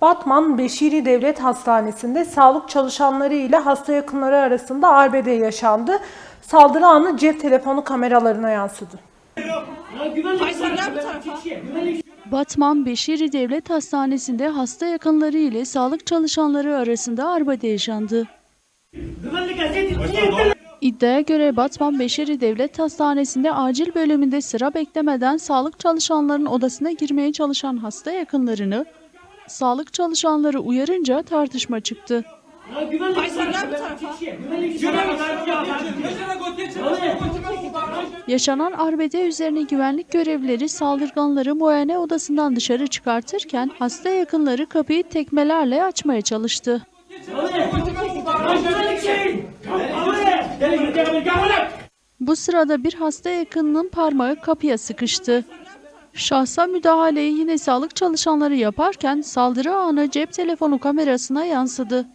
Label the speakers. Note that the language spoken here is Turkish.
Speaker 1: Batman Beşiri Devlet Hastanesi'nde sağlık çalışanları ile hasta yakınları arasında arbede yaşandı. Saldırı anı cep telefonu kameralarına yansıdı.
Speaker 2: Batman Beşiri Devlet Hastanesi'nde hasta yakınları ile sağlık çalışanları arasında arbede yaşandı. İddiaya göre Batman Beşiri Devlet Hastanesi'nde acil bölümünde sıra beklemeden sağlık çalışanlarının odasına girmeye çalışan hasta yakınlarını sağlık çalışanları uyarınca tartışma çıktı. Yaşanan arbede üzerine güvenlik görevlileri saldırganları muayene odasından dışarı çıkartırken hasta yakınları kapıyı tekmelerle açmaya çalıştı. Bu sırada bir hasta yakınının parmağı kapıya sıkıştı. Şahsa müdahaleyi yine sağlık çalışanları yaparken saldırı anı cep telefonu kamerasına yansıdı.